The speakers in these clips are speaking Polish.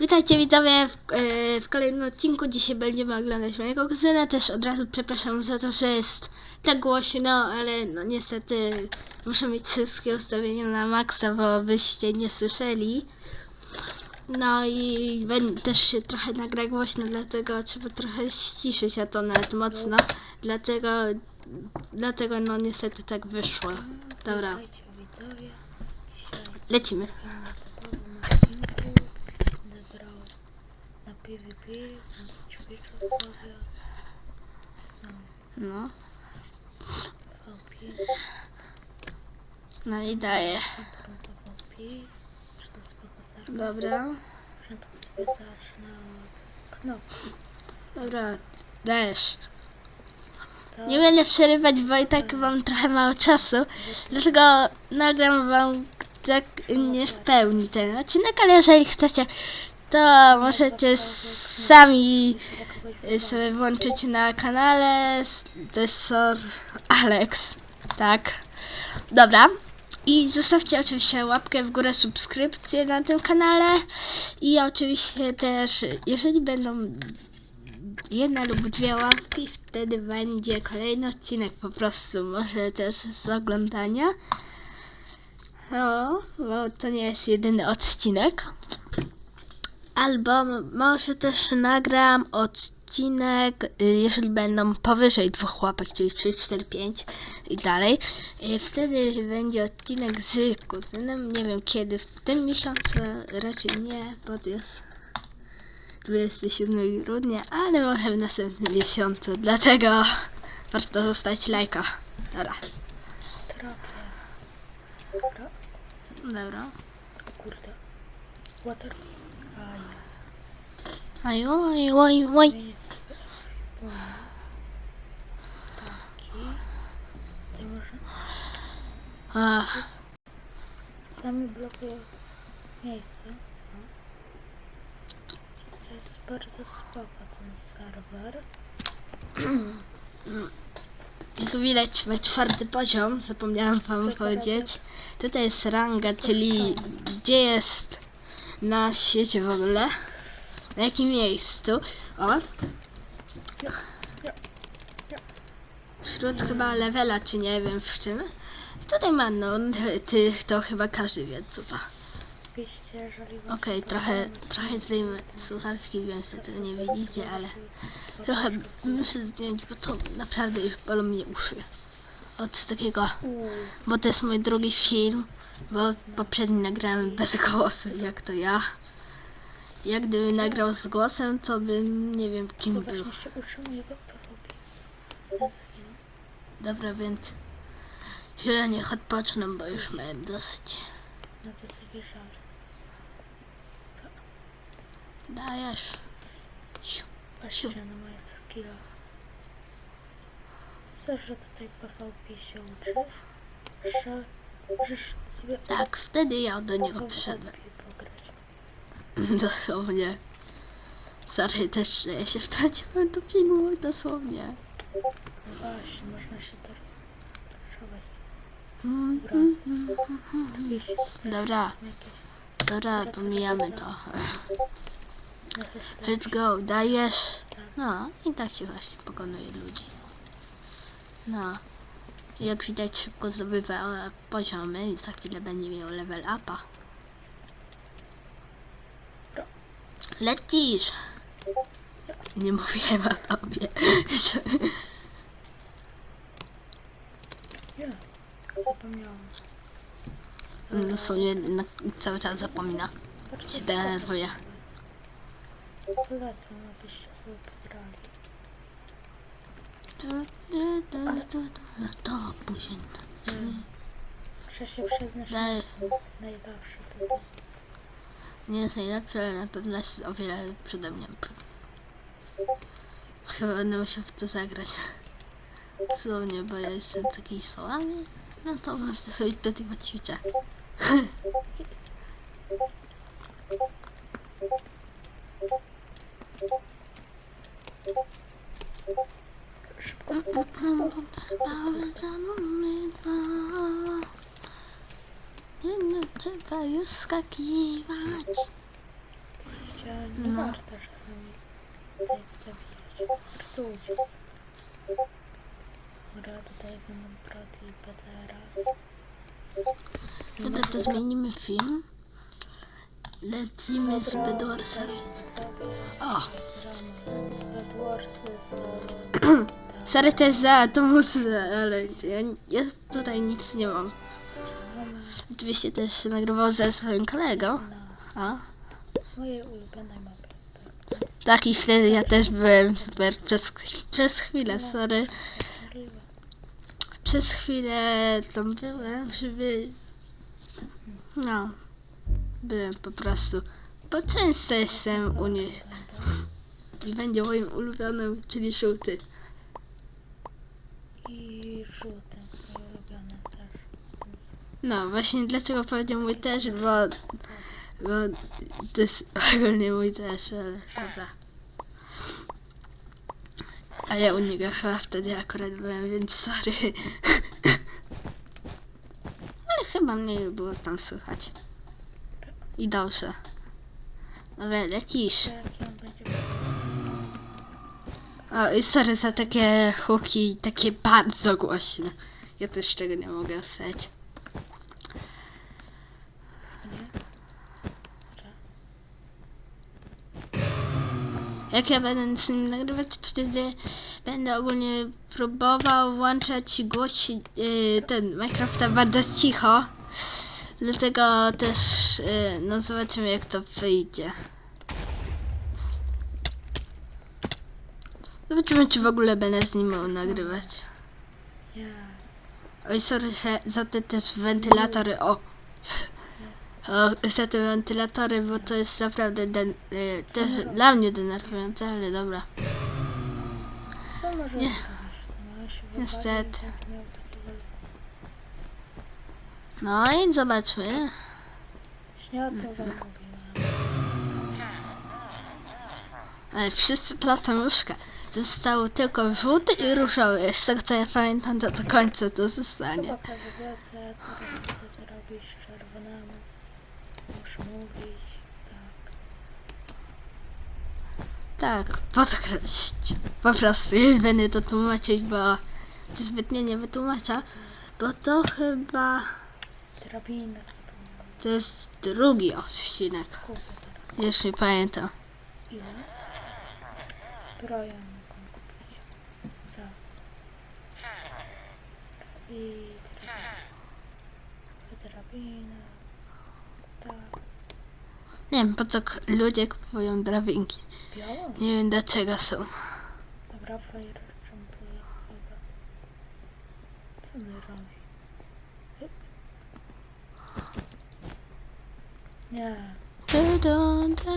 Witajcie widzowie w, e, w kolejnym odcinku. Dzisiaj będziemy oglądać mojego kuzyna. Też od razu przepraszam za to, że jest tak głośno, ale no niestety muszę mieć wszystkie ustawienia na maksa, bo byście nie słyszeli. No i też się trochę nagra głośno, dlatego trzeba trochę ściszyć, a to nawet mocno. Dlatego, dlatego no niestety tak wyszło. Dobra, lecimy. na typowym odcinku będę grał na Ćwiczył sobie No, no i daję. Dobra. Początku sobie zacznę od knopki. Dobra, dajesz. Nie będę przerywać, bo i tak mam trochę mało czasu, dlatego nagram wam tak nie w pełni ten odcinek, ale jeżeli chcecie, to możecie sami y, sobie włączyć na kanale. To jest Sor Alex, tak. Dobra. I zostawcie oczywiście łapkę w górę, subskrypcję na tym kanale. I oczywiście też, jeżeli będą jedna lub dwie łapki, wtedy będzie kolejny odcinek po prostu, może też z oglądania. No, bo to nie jest jedyny odcinek. Albo może też nagram odcinek, y, jeżeli będą powyżej dwóch łapek, czyli 3, 4, 5 i dalej. Y, Wtedy będzie odcinek z kuzynem. Nie wiem kiedy, w tym miesiącu raczej nie, bo to jest 27 grudnia, ale może w następnym miesiącu. Dlatego warto zostać lajka. Dobra. Dobra. dobra. O kurde. Water. Aj. Oj, oj, oj, Ach, Sami blokują miejsce. To jest bardzo spoko ten serwer. Jak widać ma czwarty poziom, zapomniałam wam powiedzieć. Tutaj jest ranga, czyli gdzie jest na świecie w ogóle. Na jakim miejscu. O. Wśród chyba levela, czy nie wiem w czym. Tutaj ma no, ty- to chyba każdy wie co to. Okej, się trochę, trochę zdejmę słuchawki, wiem, że tego nie widzicie, ale trochę muszę zdjąć, bo to naprawdę już bolą mnie uszy. Od takiego Uuu, bo to jest mój drugi film, bo poprzedni nagrałem bez głosu, jak to ja. Jak gdybym nagrał z głosem, to bym nie wiem kim był. się. Dobra, więc chwilę niech odpocznę, bo już miałem dosyć. No to jakiś żart. Dajesz. Siu. Patrzcie na moje skilla. Chcesz, że tutaj PvP się uczysz? Że możesz sobie Tak, wtedy ja do niego PvP przyszedłem. pograć. Dosłownie. Sorry też, że ja się wtrąciłem do filmu, dosłownie. Właśnie, można się teraz trzować sobie. Mm, Dobra. mm, mm. Też Dobra. są jakieś- Dobra, pomijamy to. Let's go, dajesz. Tak. No, i tak się właśnie pokonuje ludzi. No, jak widać szybko zdobywa poziomy i za chwilę będzie miał level upa. Lecisz! Nie mówiłem o tobie. Nie, zapomniałam. Dosłownie na, cały czas zapomina. Się denerwuje. Polecam, abyście sobie pograli. Du, du, du, du, du. No to później. Muszę się przyznać, że Daj. są najlepsze tutaj. Nie jest najlepszy, ale na pewno jest o wiele lepszy ode mnie. Chyba będę musiał w to zagrać. Dosłownie, bo ja jestem taki słaby. No to można sobie do tego ćwiczę. Nie trzeba już skakiwać. Nie No. warto czasami zabijać. Warto uciec. Dobra, tutaj będą proty i PTRS. Dobra, to zmienimy film. Lecimy z Bedwarsem. O. Bedwarsy są... sorry też za tą muzykę, ale ja, ja tutaj nic nie mam. Oczywiście też nagrywał ze swoim kolegą. A? mojej ulubionej mapie. Tak, i wtedy ja też byłem super przez, przez chwilę, sorry. Przez chwilę tam byłem, żeby... No, byłem po prostu. Bo często jestem u nich i będzie moim ulubionym, czyli żółty. Żółty, mój ulubiony też. No, właśnie dlaczego powiedział mój też, bo, bo to jest ogólnie mój też, ale dobra. A ja u niego chyba wtedy akurat byłem, więc sorry. Ale chyba mnie było tam słychać. I dobrze. Dobra, lecisz. to jaki on O, i sorry za takie huki, takie bardzo głośne. Ja też tego nie mogę wstać. Jak ja będę z nim nagrywać, to wtedy będę ogólnie próbował włączać głosi yy, ten Minecrafta bardzo cicho. Dlatego też yy, no zobaczymy jak to wyjdzie. Zobaczymy czy w ogóle będę z nim nagrywać. Oj sorry że za te też wentylatory, o! O, za te wentylatory, bo to jest naprawdę den, y, też dla mnie denerwujące, ale dobra. Nie. Niestety. takiego No i zobaczmy. Ale wszyscy latamuszka. Zostało tylko żółty i różowy. Z tego co ja pamiętam, to do końca to zostanie. Chyba wiosę, teraz co robisz czerwonemu. Muszę mówić, tak. Tak, podkreślić. Po prostu nie będę to tłumaczyć, bo zbytnio nie wytłumacza. Bo to chyba Drabinek zapomniałem. to jest drugi odcinek. Już nie pamiętam. Ile? Zbroję I. Drabinę. Tak. Nie wiem po co k- ludzie kupują drabinki. Białą? Nie wiem dlaczego są. Dobra, fire jumpuje chyba. Co on robi? Hyp. Nie. Du, du, du.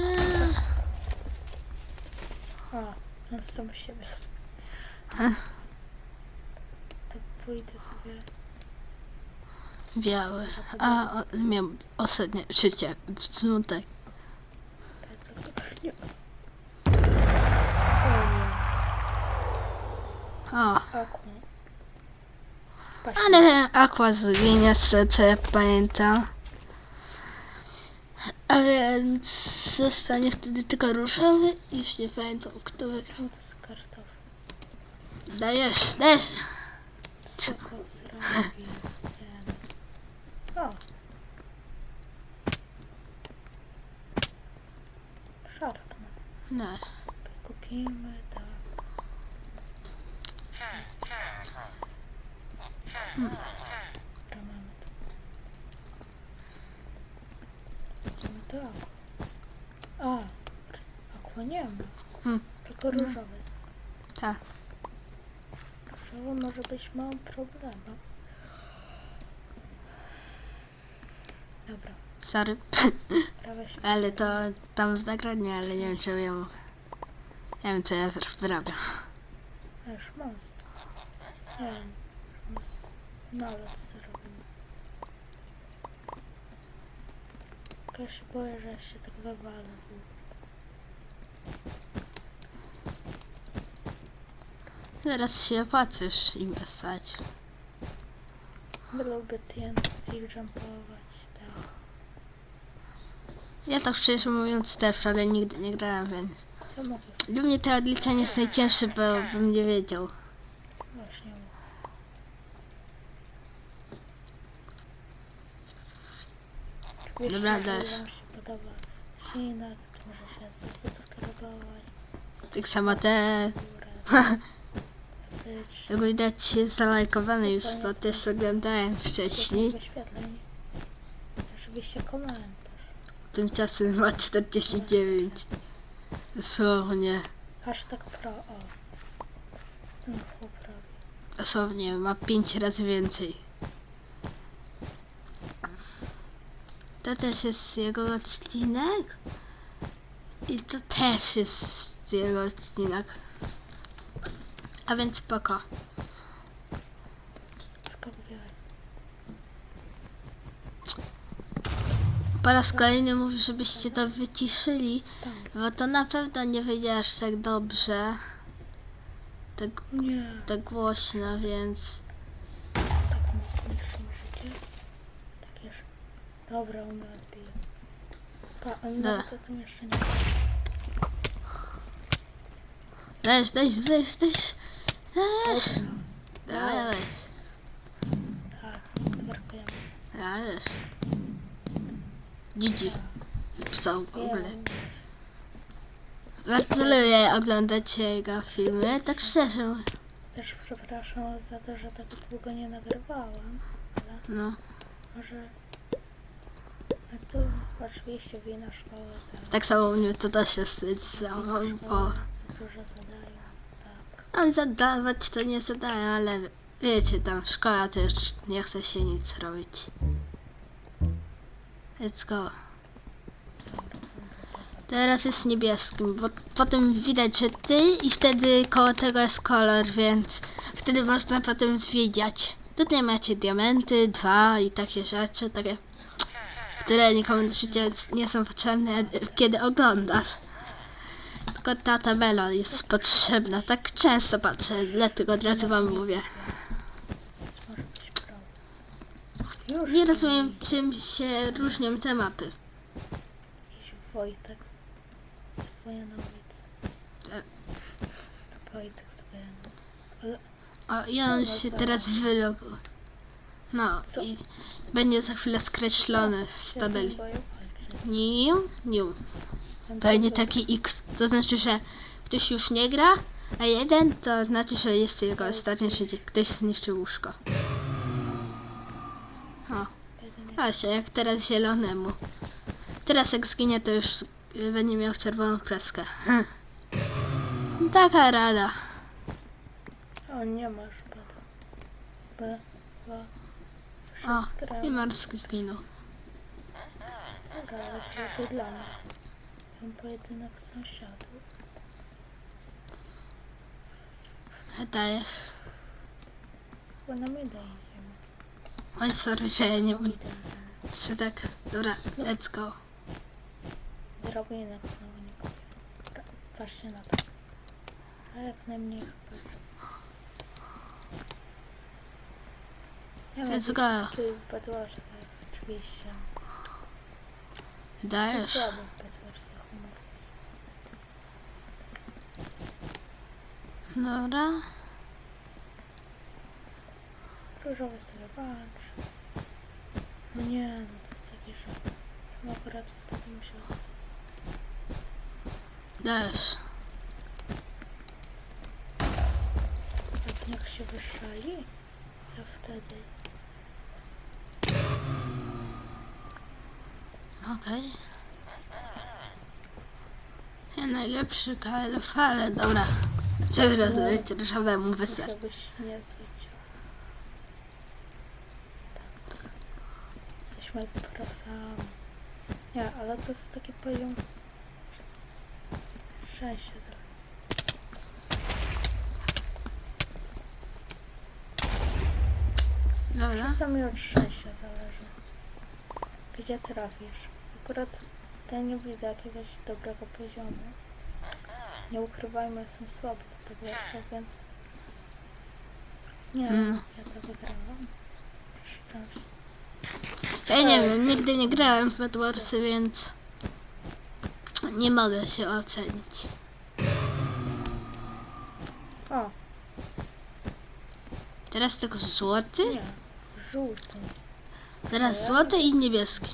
A, on sam siebie. s- pójdę sobie. Biały. A o, miał ostatnie życie. Smutek. Nie. O, O, Aqua. Patrz, ale Aqua zginie ja pamiętam. A więc zostanie wtedy tylko różowy. Już nie pamiętam kto wygrał. to jest kartofel. Dajesz, dajesz. Nie wiem. O. Szarpnę. No. Kupimy, tak. Mamy to. Mamy to. A, aqua nie ma. Hmm. Tylko różowy. Tak. Różowy może być małym problemem. Dobra, Sorry. Ale to tam w nagraniu, ale nie wiem czy ja. Nie wiem co ja wyrabiam. Już most. Nie wiem, most. Nalot zrobimy. Tylko ja się boję, że ja się tak wywalę. Zaraz się opłacisz inwestować. Lubię TNT jumpować. Ja tak szczerze mówiąc też, ale nigdy nie grałem, więc... Co mogę sobie Dla mnie to odliczenie jest najcięższe, bo bym nie wiedział. właśnie Jeśli Dobra, Wam się podoba odcinek, to może się zasubskrybować. Tak samo te... Górę. Jak widać jest zalajkowane już, bo też oglądałem wcześniej. Oczywiście komentarz. Tymczasem ma 49. Dosłownie. Hashtag pro, o. Ten chłop robi. Dosłownie ma 5 razy więcej. To też jest jego odcinek. I to też jest jego odcinek. A więc spoko. Skok wiary. Po raz kolejny mówię, żebyście to wyciszyli, jest. bo to na pewno nie wyjdzie aż tak dobrze. Tak, Nie. tak głośno, więc... Tak mocno życie. Tak już. Dobra, umie odbiję. Pa, oni Dobra. nawet o tym jeszcze nie Dajesz, dajesz, dajesz, dajesz. Dajesz. Dajesz. Tak, odwerkujemy. Dajesz. GG. Co w ogóle. Bardzo lubię oglądać jego filmy, tak szczerze. Też przepraszam za to, że tak długo nie nagrywałam, ale No. może... A to oczywiście wina szkoły, tak. Tak samo mnie to też jest samo, bo za dużo zadają, tak. mam zadawać to nie zadaję, ale wiecie, tam szkoła to już nie chce się nic robić. Let's go. Teraz jest niebieskim, bo potem widać, że ty i wtedy koło tego jest kolor, więc wtedy można potem zwiedziać. Tutaj macie diamenty, dwa i takie rzeczy, takie, które nikomu do życia nie są potrzebne, kiedy oglądasz. Tylko ta tabela jest potrzebna, tak często patrzę, dlatego od razu wam mówię. Więc może być pro. Już Nie rozumiem, czym się różnią te mapy. Jakiś Wojtek z Wojanowic. E. Wojtek z Wojanowic. O, i on się teraz wyloguje. No, Co? i będzie za chwilę skreślony z Się tabeli. z nim boję walczyć. Niu, niu. Ten Pewnie dobry- taki X. To znaczy, że ktoś już nie gra, a jeden to znaczy, że jest jego ostatnie życie. Ktoś zniszczył łóżko. Właśnie, jak teraz zielonemu. Teraz jak zginie, to już y, będzie miał czerwoną kreskę. Taka rada. O, nie ma szpada. B, dwa, O, i morski zginął. Dobra, ale tylko dla mnie. Ten pojedynek sąsiadów. Dajesz. Chyba na mida idziemy. Oj, sorry, że ja nie. Czy tak? Dobra, let's go. Drobinek znowu nie kupię. Dobra, patrzcie na to. A jak najmniej chyba. Ja Let's go. w Bedwarsach, oczywiście. Dajesz. słaby w Bedwarsach, humor. Dobra. Różowy sobie walcz. No nie, no to jest takie, że... że akurat wtedy musiał sobie... Dajesz. Jak niech się wyszali, ja wtedy... Okej. Ja najlepszy KLF, ale dobra. Przegrać różowemu wesel. Musiałbyś nie zwiedził. Tak. Jesteśmy prosami. Nie, ale to jest taki poziom... Szczęście teraz. Dobra. Czasami od szczęścia zależy. Gdzie trafisz. Akurat tutaj nie widzę jakiegoś dobrego poziomu. Nie ukrywajmy, jestem słaby w podwórkach, więc... Nie, Mm. ja to wygrałam. Szczęście. Ja nie wiem, nigdy nie grałem w Bedwarsy, więc Nie mogę się ocenić. O, Teraz tylko złoty, nie. Żółty. teraz złoty i niebieski.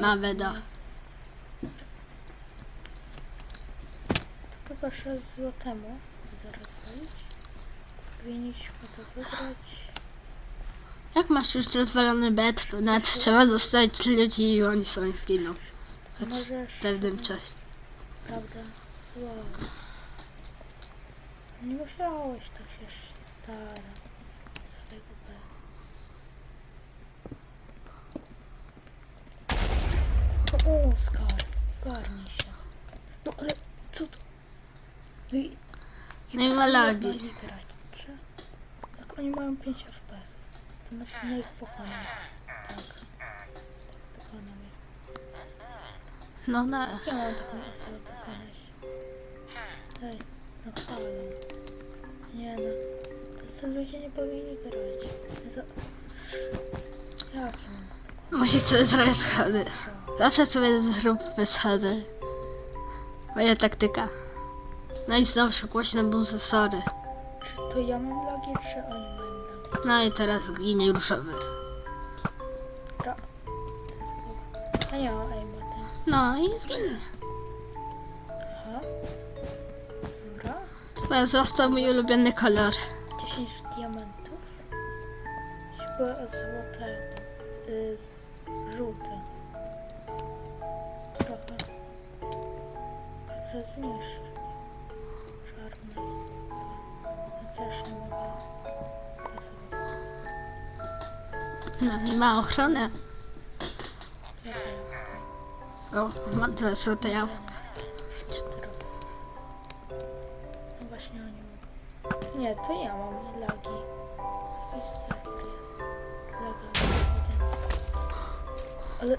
Ma weda. To chyba trzeba złotemu zaraz wejść. Powinniśmy to wygrać. Jak masz już rozwalony bet, to nawet trzeba zostawić ludzi i oni są zginą. Choć Możesz, w pewnym czasie. prawda, zło. Nie musiałeś tak się starać swojego B. O, Oskar, garnij się. No ale co to? No i... No i to ma lagi. gracze. Jak oni mają 5 FPS, to na pewno ich pokonam. Tak. Pokonam ich. No na, Ja mam taką osobę pokonać. Ej, no halo. Nie no. Tacy ludzie nie powinni grać. No to... Jak musi sobie zrobić schody. Zawsze sobie zrób schody. Moja taktyka. No i znowu głośno był zasory. Czy to ja mam lagi, czy lagi? No i teraz ginie A ja mam aimbotę. No i zginie. Aha. Dobra. Chyba został mój ulubiony kolor. 10 diamentów. Chyba złotego. Y, z żółty. Trochę. Że zniszczy. Czarny. Ja No i ma jest? O, mam dwa złote jabłka. No właśnie oni mówią. Nie, to ja mam lagi. To serwer jest. Jeden. Ale...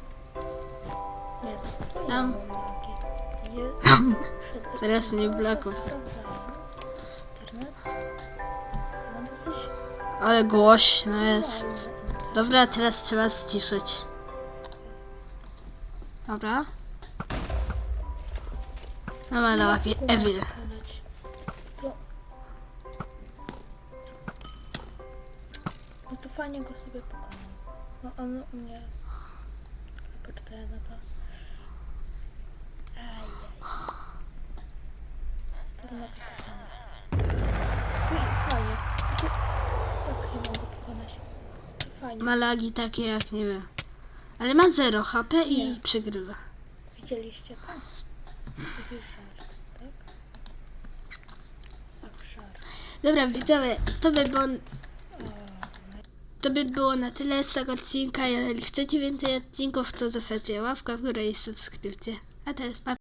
Nie, to ja mam lagi. Nie, przed Teraz mnie bloków. Ale głośno jest. Dobra, teraz trzeba ściszyć. Dobra. No ma mam Evil. No to fajnie go sobie pokonam. No on u mnie... Teleportuje na to. Ajaj. Pewno go pokonam. Ui, fajnie. To... Jak ja mam go pokonać? To fajnie. Ma lagi takie jak nie wiem. Ale ma 0 HP i Nie. przegrywa. Widzieliście to? Sobie żart, tak? Tak, żart. Dobra, widzowie, to by było, no to by było na tyle z tego odcinka. Jeżeli chcecie więcej odcinków, to zostawcie łapkę w górę i subskrypcję. A teraz pa.